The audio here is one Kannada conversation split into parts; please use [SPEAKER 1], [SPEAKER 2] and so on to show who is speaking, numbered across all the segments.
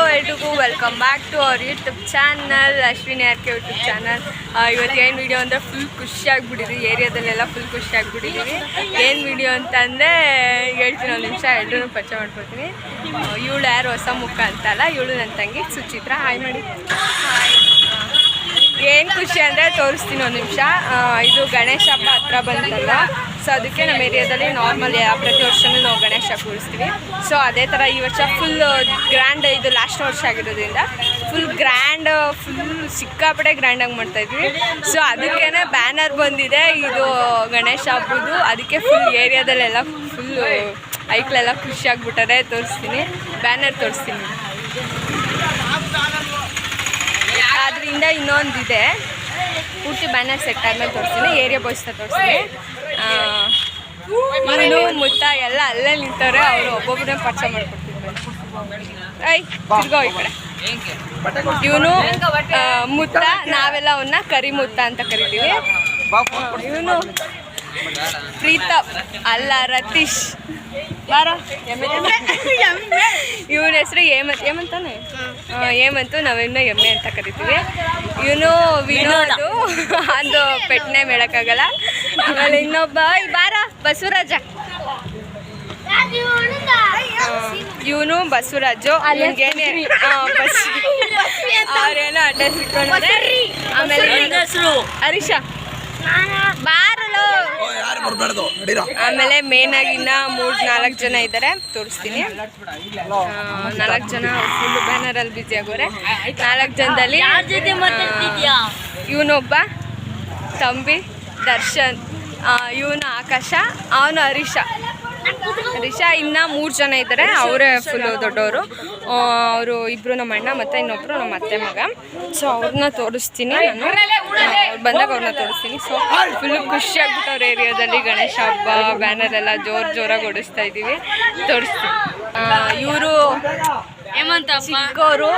[SPEAKER 1] ಹಲೋ ಎಲ್ರಿಗೂ welcome back to our YouTube channel Ashwini R K YouTube channel ಇವತ್ತು ಏನು ವಿಡಿಯೋ ಅಂದರೆ ಫುಲ್ ಖುಷಿ ಆಗ್ಬಿಟ್ಟಿದ್ವಿ. ಏರಿಯಾದಲ್ಲೆಲ್ಲ ಫುಲ್ ಖುಷಿ ಆಗ್ಬಿಟ್ಟಿದ್ದೀವಿ ಏನು ವಿಡಿಯೋ ಅಂತ ಅಂದರೆ ಹೇಳ್ತೀನಿ ಒಂದು ನಿಮಿಷ ಎಲ್ರೂ ಪರಿಚಯ ಮಾಡ್ಕೊತೀನಿ ಇವಳು ಯಾರು ಹೊಸ ಮುಖ ಅಂತಲ್ಲ ಇವಳು ನನ್ನ ತಂಗಿ ಸುಚಿತ್ರ. ಹಾಯ್ ಮಾಡಿ. ಏನು ಖುಷಿ ಅಂದರೆ ತೋರಿಸ್ತೀನಿ ಒಂದು ನಿಮಿಷ. ಇದು ಗಣೇಶ ಹಬ್ಬ ಹತ್ರ ಬಂತಲ್ಲ. ಸೊ ಅದಕ್ಕೆ ನಮ್ಮ ಏರಿಯಾದಲ್ಲಿ ನಾರ್ಮಲ್ ಪ್ರತಿ ವರ್ಷನೂ ಗಣೇಶ ಕೂರಿಸ್ತೀವಿ. ಸೊ ಅದೇ ಥರ ಈ ವರ್ಷ ಫುಲ್ ಗ್ರ್ಯಾಂಡ್ ಇದು ಲಾಸ್ಟ್ ವರ್ಷ ಆಗಿರೋದ್ರಿಂದ ಫುಲ್ ಗ್ರ್ಯಾಂಡ್ ಫುಲ್ ಸಿಕ್ಕಾಪಟ್ಟೆ ಗ್ರ್ಯಾಂಡಾಗಿ ಮಾಡ್ತಾಯಿದ್ವಿ ಸೊ ಅದಕ್ಕೇ ಬ್ಯಾನರ್ ಬಂದಿದೆ. ಇದು ಗಣೇಶ ಹಬ್ಬದು ಅದಕ್ಕೆ ಫುಲ್ ಏರಿಯಾದಲ್ಲೆಲ್ಲ ಫುಲ್ ಐಕ್ಲೆಲ್ಲ ಖುಷಿ ಆಗ್ಬಿಟ್ಟಾರೆ ತೋರಿಸ್ತೀನಿ. ಬ್ಯಾನರ್ ತೋರಿಸ್ತೀನಿ. ಅದರಿಂದ ಇನ್ನೊಂದಿದೆ. ಪೂರ್ತಿ ಬ್ಯಾನರ್ ಸೆಟ್ ಆದ್ಮೇಲೆ ತೋರಿಸ್ತೀನಿ. ಏರಿಯಾ ಬಾಯ್ಸ್ನ ತೋರಿಸ್ತೀನಿ. ಇವನು ಮುತ್ತ ಎಲ್ಲ ಅಲ್ಲೇ ನಿಂತವ್ರೆ ಅವರು ಒಬ್ಬೊಬ್ಬರೇ ಪರಿಚಯ ಮಾಡ್ಕೊಡ್ತೀನಿ ಐ ತಿರ್ಗೋ ಈ ಕಡೆ. ಇವನು ಮುತ್ತ ನಾವೆಲ್ಲ ಅವನ್ನ ಕರಿ ಮುತ್ತ ಅಂತ ಕರಿತೀವಿ. ಇವನು ಪ್ರೀತಮ್ ಅಲ್ಲ ರತೀಶ್. ಬಾರ. ಇವನ ಹೆಸರು ಹೇಮಂತ್. ಹೇಮಂತಾನೆ? ಹೇಮಂತು ಏಮಂತು ನಾವಿನ್ನು ಎಮ್ಮೆ ಅಂತ ಕರಿತೀವಿ. ಇವನು ವಿನೋದು. ಅದು. ಪೆಟ್ನೆ ಮೇಳಕ್ಕಾಗಲ್ಲ. ಆಮೇಲೆ ಇನ್ನೊಬ್ಬ ಬಾರ ಬಸವರಾಜ. ಇವನು ಬಸವರಾಜು. ಅಲ್ಲಿಗೇನೆ ಬಸ್ ಅವ್ರೇನೋ ಅಡ್ಡ ಸಿಕ್ಕೊಂಡ್ರೆ ಆಮೇಲೆ ಹೆಸರು? ಹರೀಶ. ಬಾರಲು. ಆಮೇಲೆ ಮೇನ್ ಆಗಿ ಇನ್ನ ಮೂರ್ ನಾಲ್ಕು ಜನ ಇದ್ದಾರೆ ತೋರಿಸ್ತೀನಿ. ನಾಲ್ಕು ಜನ ಫುಲ್ ಬ್ಯಾನರ್ ಅಲ್ಲಿ ಬಿಸಿ ಆಗೋರೆ. ನಾಲ್ಕು ಜನದಲ್ಲಿ ಇವನೊಬ್ಬ ತಂಬಿ ದರ್ಶನ್ ಇವನು ಆಕಾಶ ಅವನು ಹರೀಶ. ಹರೀಶ ಇನ್ನ ಮೂರು ಜನ ಇದ್ದಾರೆ ಅವರೇ ಫುಲ್ ದೊಡ್ಡವರು. ಅವರು ಇಬ್ರು ನಮ್ಮ ಅಣ್ಣ ಮತ್ತೆ ಇನ್ನೊಬ್ರು ನಮ್ಮ ಅತ್ತೆ ಮಗ. ಸೊ ಅವ್ರನ್ನ ತೋರಿಸ್ತೀನಿ ನಾನು. ಬಂದಾಗ ಅವ್ರನ್ನ ತೋರಿಸ್ತೀನಿ. ಸೊ ಫುಲ್ ಖುಷಿ ಆಗ್ಬಿಟ್ಟು ಅವ್ರ ಏರಿಯಾದಲ್ಲಿ ಗಣೇಶ ಹಬ್ಬ ಬ್ಯಾನರ್ ಎಲ್ಲ ಜೋರ್ ಜೋರಾಗಿ ಓಡಿಸ್ತಾ ಇದ್ದೀವಿ. ತೋರಿಸ್ತೀನಿ. ಇವರು ಹೇಮಂತ ಚಿಕ್ಕವರು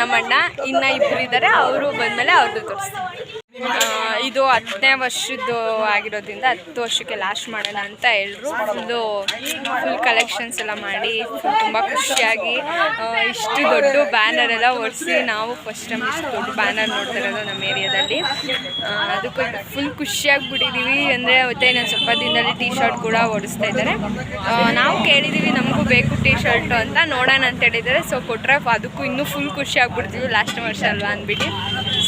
[SPEAKER 1] ನಮ್ಮ ಅಣ್ಣ ಇನ್ನ ಇಬ್ಬರು ಇದ್ದಾರೆ ಅವರು ಬಂದಮೇಲೆ ಅವ್ರದ್ದು ತೋರಿಸ್ತೀನಿ. ಇದು ಹತ್ತನೇ ವರ್ಷದ್ದು ಆಗಿರೋದ್ರಿಂದ ಹತ್ತು ವರ್ಷಕ್ಕೆ ಲಾಸ್ಟ್ ಮಾಡೋಣ ಅಂತ ಎಲ್ಲರೂ ಫುಲ್ಲು ಫುಲ್ ಕಲೆಕ್ಷನ್ಸ್ ಎಲ್ಲ ಮಾಡಿ ತುಂಬ ಖುಷಿಯಾಗಿ ಇಷ್ಟು ದೊಡ್ಡ ಬ್ಯಾನರ್ ಎಲ್ಲ ಒರೆಸಿ ನಾವು ಫಸ್ಟ್ ಟೈಮ್ ಇಷ್ಟು ದೊಡ್ಡ ಬ್ಯಾನರ್ ನೋಡ್ತಾ ಇರೋದು ನಮ್ಮ ಏರಿಯಾದಲ್ಲಿ. ಅದಕ್ಕೆ ಫುಲ್ ಖುಷಿಯಾಗ್ಬಿಟ್ಟಿದ್ದೀವಿ ಅಂದರೆ ಮತ್ತೆ ನಾನು ಸ್ವಲ್ಪ ದಿನದಲ್ಲಿ ಟೀ ಶರ್ಟ್ ಕೂಡ ಓಡಿಸ್ತಾ ಇದ್ದಾರೆ. ನಾವು ಕೇಳಿದ್ದೀವಿ ನಮಗೂ ಬೇಕು ಟೀ ಶರ್ಟು ಅಂತ, ನೋಡೋಣ ಅಂತ ಹೇಳಿದ್ದಾರೆ. ಸೊ ಕೊಟ್ಟರೆ ಅದಕ್ಕೂ ಇನ್ನೂ ಫುಲ್ ಖುಷಿ ಬಿಡ್ತೀವಿ. ಲಾಸ್ಟ್ ವರ್ಷ ಅಲ್ವಾ ಅಂದ್ಬಿಟ್ಟು.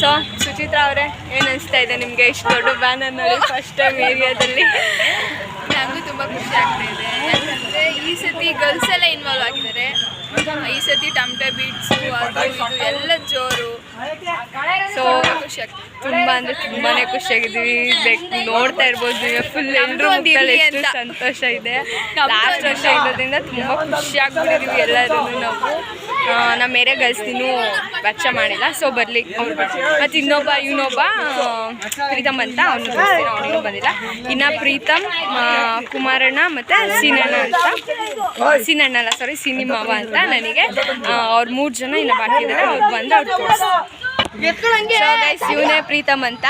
[SPEAKER 1] ಸೊ ಸುಚಿತ್ರಾ ಅವರೇ, ಏನು ಇದೆ ನಿಮಗೆ ಇಷ್ಟು ದೊಡ್ಡ ಬ್ಯಾನರ್ ಅನ್ನೋದು ಫಸ್ಟ್ ಟೈಮ್ ಏರಿಯಾದಲ್ಲಿ
[SPEAKER 2] ನನಗೂ ತುಂಬ ಖುಷಿ ಆಗ್ತಾ ಇದೆ. ಈ ಸತಿ ಗರ್ಲ್ಸ್ ಎಲ್ಲ ಇನ್ವಾಲ್ವ್ ಆಗಿದ್ದಾರೆ. ಈ ಸತಿ ಟಮಟೆ ಬೀಟ್ಸು ಅದು ಇದು ಎಲ್ಲ ಜೋರು.
[SPEAKER 1] ಸೊ
[SPEAKER 2] ಖುಷಿ ಆಗ್ತದೆ
[SPEAKER 1] ತುಂಬ ಅಂದರೆ ತುಂಬಾ ಖುಷಿಯಾಗಿದ್ದೀವಿ ಬೇಕು ನೋಡ್ತಾ ಇರ್ಬೋದು. ಫುಲ್ ಎಲ್ಲರೂ ಎಷ್ಟು ಸಂತೋಷ ಇದೆ. ಲಾಸ್ಟ್ ವರ್ಷ ಇರೋದ್ರಿಂದ ತುಂಬ ಖುಷಿ ಆಗ್ಬಿಟ್ಟಿದೀವಿ ಎಲ್ಲರೂ ನಾವು. ನಮ್ಮ ಮೇರೆ ಗರ್ಲ್ಸ್ ಇನ್ನೂ ಪರಿಚಯ ಮಾಡಿಲ್ಲ. ಸೊ ಬರ್ಲಿಕ್ಕೆ ಮತ್ತೆ ಮತ್ತು ಇನ್ನೊಬ್ಬ ಇವನೊಬ್ಬ ಪ್ರೀತಮ್ ಅಂತ ಅವನು ಅವನಿಗೂ ಬಂದಿಲ್ಲ. ಇನ್ನು ಪ್ರೀತಮ್ ಕುಮಾರಣ್ಣ ಮತ್ತು ಸೀನಣ್ಣ ಅಂತ. ಸೀನಣ್ಣ ಅಲ್ಲ ಸಾರಿ ಸಿನಿಮಾವ ಅಂತ. ನನಗೆ? ಅವ್ರ ಮೂರು ಜನ ಇನ್ನು ಬಾಕಿ ಇದ್ದಾರೆ ಅವ್ರು ಬಂದು ಅವ್ರು ಗೈಸ್ ಇವನೇ ಪ್ರೀತಮ್ ಅಂತ.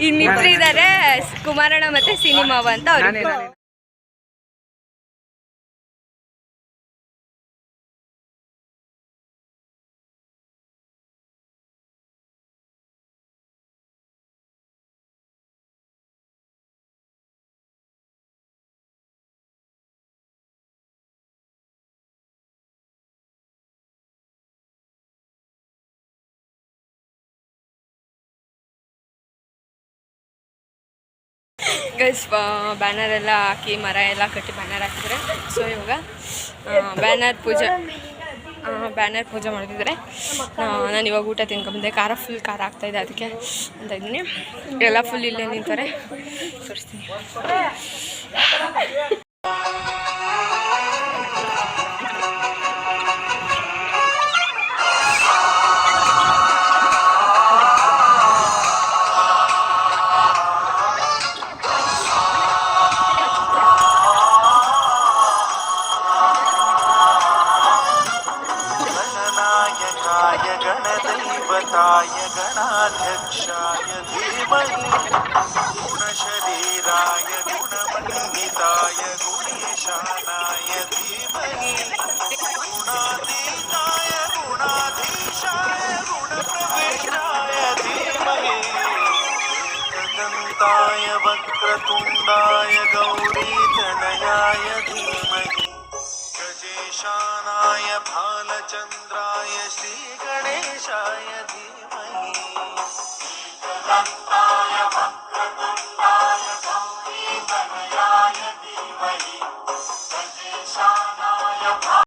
[SPEAKER 1] ಇನ್ನಿಬ್ರು ಇದ್ದಾರೆ ಕುಮಾರಣ್ಣ ಮತ್ತೆ ಸಿನಿಮಾವ ಅಂತ ಅವ್ರು ಗೈಸ್ ಬ್ಯಾನರ್ ಎಲ್ಲ ಹಾಕಿ, ಮರ ಎಲ್ಲ ಕಟ್ಟಿ ಬ್ಯಾನರ್ ಹಾಕಿದ್ರೆ. ಸೊ ಇವಾಗ ಬ್ಯಾನರ್ ಪೂಜೆ ಬ್ಯಾನರ್ ಪೂಜೆ ಮಾಡ್ತಿದ್ದಾರೆ ನಾನು ಇವಾಗ ಊಟ ತಿನ್ಕೊಂಬಂದೆ. ಖಾರ ಫುಲ್ ಖಾರ ಆಗ್ತಾಯಿದೆ ಅದಕ್ಕೆ ಅಂತ ಇದ್ದೀನಿ. ಎಲ್ಲ ಫುಲ್ ಇಲ್ಲೇ ನಿಂತಾರೆ ತೋರಿಸ್ತೀನಿ.
[SPEAKER 3] गुणप्रविष्टाय गणाध्यक्षाय धीमहि, गुणशरीराय गुणमण्डिताय गुणेशानाय धीमहि, गुणातीताय गुणाधीशाय गुणप्रविष्टाय धीमहि। एकदन्ताय वक्रतुण्डाय गौरीतनयाय धीमहि। गजेशानाय भालचन्द्राय श्रीगणेशाय